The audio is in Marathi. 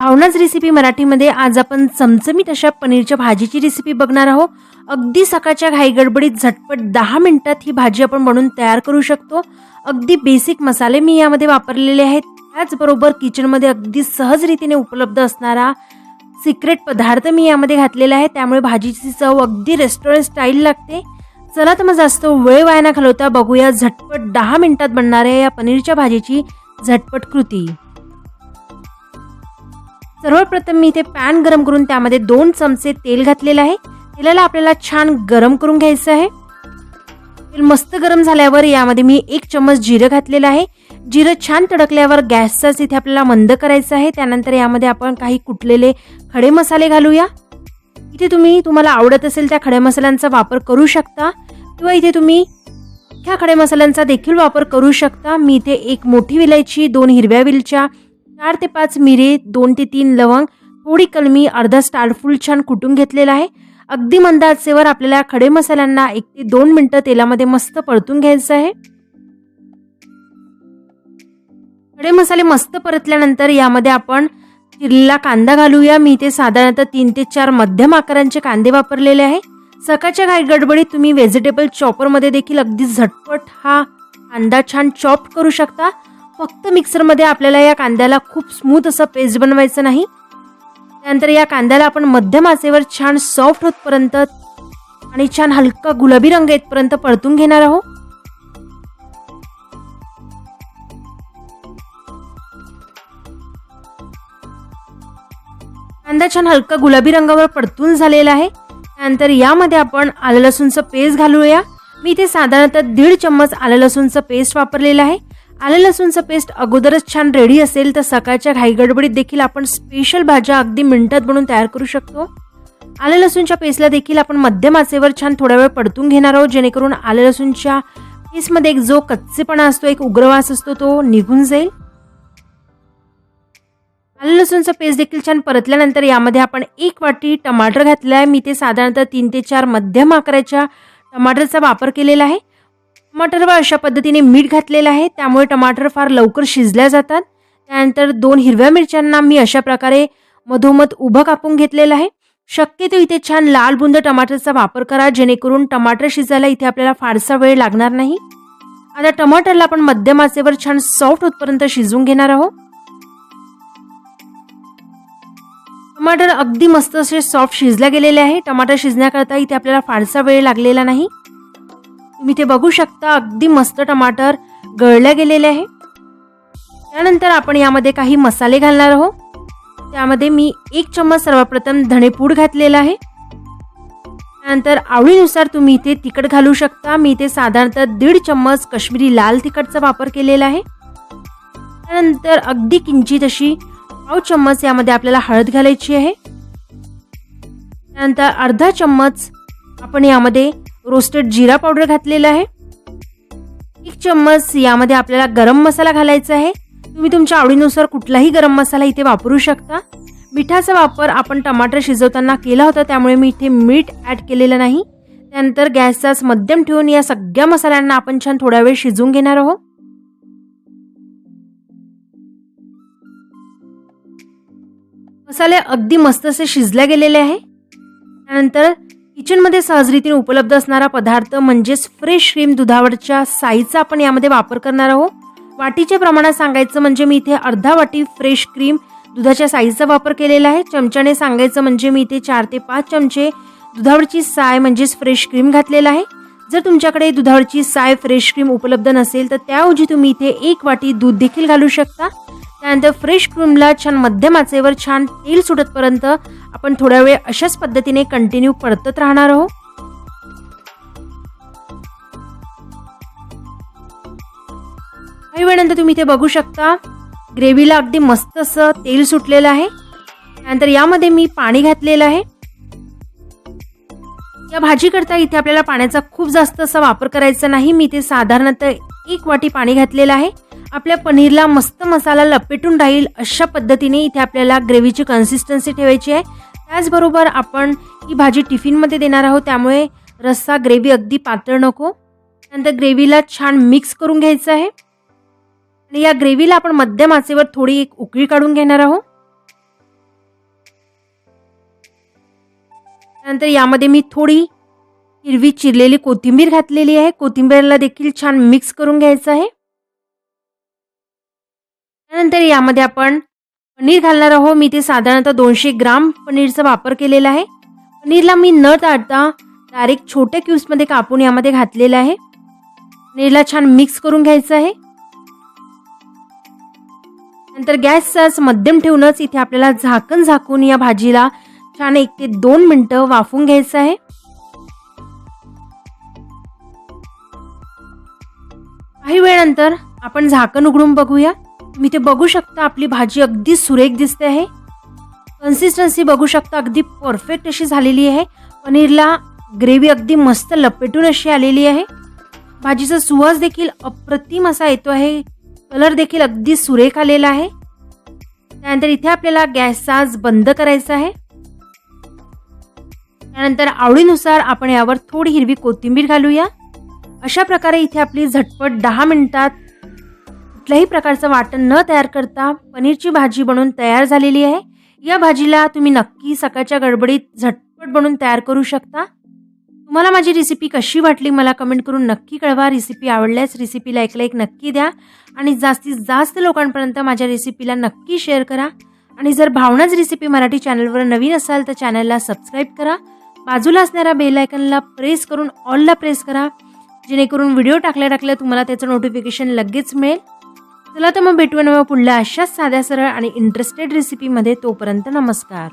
भावनाच रेसिपी मराठीमध्ये आज आपण चमचमीत अशा पनीरच्या भाजीची रेसिपी बघणार आहोत. अगदी सकाळच्या घाई गडबडीत झटपट दहा मिनिटात ही भाजी आपण बनवून तयार करू शकतो. अगदी बेसिक मसाले मी यामध्ये वापरलेले आहेत. त्याचबरोबर किचनमध्ये अगदी सहज रीतीने उपलब्ध असणारा सिक्रेट पदार्थ मी यामध्ये घातलेला आहे. त्यामुळे भाजीची चव अगदी रेस्टॉरंट स्टाईल लागते. चला तर मग जास्त वेळ वाया न घालवता बघूया झटपट दहा मिनिटात बनणाऱ्या या पनीरच्या भाजीची झटपट कृती. सर्वप्रथम मी इथे पॅन गरम करून त्यामध्ये दोन चमचे तेल घातलेलं आहे. तेलाला आपल्याला छान गरम करून घ्यायचं आहे. तेल मस्त गरम झाल्यावर यामध्ये मी एक चम्मच जिरं घातलेलं आहे. जिरं छान तडकल्यावर गॅसचाच इथे आपल्याला मंद करायचं आहे. त्यानंतर यामध्ये आपण काही कुटलेले खडे मसाले घालूया. इथे तुम्ही तुम्हाला आवडत असेल त्या खड्या मसाल्यांचा वापर करू शकता. किंवा इथे तुम्ही ह्या खड्या मसाल्यांचा देखील वापर करू शकता. मी इथे एक मोठी विलायची दोन हिरव्या वेलच्या चार ते पाच मिरे दोन ते तीन लवंग थोडी कलमी अर्धा स्टारफुल छान कुटून घेतलेला आहे. अगदी मंद आचेवर आपल्याला खडे मसाल्यांना एक ते दोन मिनटं तेलामध्ये मस्त परतून घ्यायचं आहे. खडे मसाले मस्त परतल्यानंतर यामध्ये आपण चिरलेला कांदा घालूया. मी इथे साधारणतः तीन ते चार मध्यम आकारांचे कांदे वापरलेले आहे. सकाळच्या घाई गडबडीत तुम्ही व्हेजिटेबल चॉपरमध्ये देखील अगदी झटपट हा कांदा छान चॉप करू शकता. फक्त मिक्सरमध्ये आपल्याला या कांद्याला खूप स्मूथ असं पेस्ट बनवायचं नाही. त्यानंतर या कांद्याला आपण मध्यम आचेवर छान सॉफ्ट होतपर्यंत आणि छान हलका गुलाबी रंग येतपर्यंत परतून घेणार आहोत. कांदा छान हलका गुलाबी रंगावर परतून झालेला आहे. त्यानंतर यामध्ये आपण आलं लसूणचं पेस्ट घालूया. मी इथे साधारणतः दीड चम्मच आलं लसूणचं पेस्ट वापरलेलं आहे. आलं लसूणचं पेस्ट अगोदरच छान रेडी असेल तर सकाळच्या घाईगडबडीत देखील आपण स्पेशल भाज्या अगदी मिनिटात बनवून तयार करू शकतो. आलं लसूणच्या पेस्टला देखील आपण मध्यम आचेवर छान थोडा वेळ परतून घेणार आहोत जेणेकरून आलं लसूणच्या पेस्टमध्ये एक जो कच्चेपणा असतो एक उग्रवास असतो तो निघून जाईल. आलं लसूणचं पेस्ट देखील छान परतल्यानंतर यामध्ये आपण एक वाटी टमाटर घातलं आहे मी ते साधारणतः तीन ते चार मध्यम आकाराच्या टमाटरचा वापर केलेला आहे. टमाटरवर अशा पद्धतीने मीठ घातलेलं आहे. त्यामुळे टमाटर फार लवकर शिजल्या जातात. त्यानंतर दोन हिरव्या मिरच्यांना मी अशा प्रकारे मधोमध उभं कापून घेतलेलं आहे. शक्यतो इथे छान लाल बुंद टमाटरचा वापर करा जेणेकरून टमाटर शिजायला इथे आपल्याला फारसा वेळ लागणार नाही. आता टमाटरला आपण मध्यम आचेवर छान सॉफ्ट होतपर्यंत शिजवून घेणार आहोत. टमाटर अगदी मस्त असे सॉफ्ट शिजल्या गेलेले आहे. टमाटर शिजण्याकरता इथे आपल्याला फारसा वेळ लागलेला नाही. तुम्ही ते बघू शकता. अगदी मस्त टमाटर गळले गेलेले आहे. त्यानंतर आपण यामध्ये काही मसाले घालणार आहोत. त्यामध्ये मी एक चम्मच सर्वप्रथम धणेपूड घातलेला आहे. त्यानंतर आवडीनुसार तुम्ही इथे तिखट घालू शकता. मी इथे साधारणतः दीड चम्मच काश्मीरी लाल तिखटचा वापर केलेला आहे. त्यानंतर अगदी किंचित अशी पाव चम्मच यामध्ये आपल्याला हळद घालायची आहे. त्यानंतर अर्धा चम्मच आपण यामध्ये रोस्टेड जिरा पावडर घातलेला आहे. एक चम्मच यामध्ये आपल्याला गरम मसाला घालायचा आहे. तुम्ही तुमच्या आवडीनुसार कुठलाही गरम मसाला इथे वापरू शकता. मिठाचा वापर आपण टमाटर शिजवताना केला होता त्यामुळे मी इथे मीठ ॲड केलेलं नाही. त्यानंतर गॅसचाच मध्यम ठेवून या सगळ्या मसाल्यांना आपण छान थोडा वेळ शिजवून घेणार आहोत. मसाले अगदी मस्त असे शिजल्या गेलेले आहे. त्यानंतर किचनमध्ये सहजरीतीने उपलब्ध असणारा पदार्थ म्हणजेच फ्रेश क्रीम दुधावरच्या साईचा आपण यामध्ये वापर करणार आहोत. वाटीच्या प्रमाणात सांगायचं म्हणजे मी इथे अर्धा वाटी फ्रेश क्रीम दुधाच्या साईचा वापर केलेला आहे. चमच्याने सांगायचं म्हणजे मी इथे चार ते पाच चमचे दुधावरची साय म्हणजेच फ्रेश क्रीम घातलेला आहे. जर तुमच्याकडे दुधावरची साय फ्रेश क्रीम उपलब्ध नसेल तर त्याऐवजी तुम्ही इथे एक वाटी दूध देखील घालू शकता. त्यानंतर फ्रेश क्रीमला छान मध्यम आचेवर छान तेल सुटतपर्यंत आपण थोड्या वेळ अशाच पद्धतीने कंटिन्यू परतत राहणार आहोत. काही वेळानंतर तुम्ही इथे बघू शकता ग्रेव्हीला अगदी मस्त असं तेल सुटलेलं आहे. त्यानंतर यामध्ये मी पाणी घातलेलं आहे. या भाजी करता इथे आपल्याला पाण्याचा खूप जास्त असा वापर करायचा नाही. मी इथे साधारणतः एक वाटी पाणी घातलेलं आहे. आपल्या पनीरला मस्त मसाला लपेटून राहील अशा पद्धतीने इथे आपल्याला ग्रेव्हीची कन्सिस्टन्सी ठेवायची आहे. त्याचबरोबर आपण ही भाजी टिफिनमध्ये देणार आहोत त्यामुळे रस्सा ग्रेव्ही अगदी पातळ नको. नंतर ग्रेव्हीला छान मिक्स करून घ्यायचं आहे. आणि या ग्रेव्हीला आपण मध्यम आचेवर थोडी एक उकळी काढून घेणार आहोत. त्यानंतर यामध्ये मी थोडी हिरवी चिरलेली कोथिंबीर घातलेली आहे. कोथिंबीरला देखील छान मिक्स करून घ्यायचं आहे. त्यानंतर यामध्ये आपण पनीर घालणार आहोत. मी ते साधारणतः दोनशे ग्राम पनीरचा वापर केलेला आहे. पनीरला मी न टाळता डायरेक्ट छोट्या क्यूब्समध्ये कापून यामध्ये घातलेलं आहे. पनीरला छान मिक्स करून घ्यायचं आहे. नंतर गॅसचाच मध्यम ठेवूनच इथे आपल्याला झाकण झाकून या भाजीला छान एक ते दोन मिनटं वाफून घ्यायचं आहे. काही वेळानंतर आपण झाकण उघडून बघूया. तुम्ही ते बघू शकता आपली भाजी अगदी सुरेख दिसते आहे. कन्सिस्टन्सी बघू शकता अगदी परफेक्ट अशी झालेली आहे. पनीरला ग्रेव्ही अगदी मस्त लपेटून अशी आलेली आहे. भाजीचा सुवास देखील अप्रतिम असा येतो आहे. कलर देखील अगदी सुरेख आलेला आहे. त्यानंतर इथे आपल्याला गॅसचा आज बंद करायचा आहे. त्यानंतर आवडीनुसार आपण यावर थोडी हिरवी कोथिंबीर घालूया. अशा प्रकारे इथे आपली झटपट दहा मिनिटात कुठल्याही प्रकारचं वाटण न तयार करता पनीरची भाजी बनवून तयार झालेली आहे. या भाजीला तुम्ही नक्की सकाळच्या गडबडीत झटपट बनवून तयार करू शकता. तुम्हाला माझी रेसिपी कशी वाटली मला कमेंट करून नक्की कळवा. रेसिपी आवडल्यास रेसिपीला एक लाईक नक्की द्या. आणि जास्तीत जास्त लोकांपर्यंत माझ्या रेसिपीला नक्की शेअर करा. आणि जर भावनाच रेसिपी मराठी चॅनलवर नवीन असाल तर चॅनलला सबस्क्राईब करा. बाजूला असणाऱ्या बेलायकनला प्रेस करून ऑलला प्रेस करा. जेणेकरून व्हिडिओ टाकल्या टाकल्या तुम्हाला त्याचं नोटिफिकेशन लगेच मिळेल. चला तर मग भेटूया नव्या पुढल्या अशाच साध्या सरळ आणि इंटरेस्टेड रेसिपीमध्ये तोपर्यंत नमस्कार.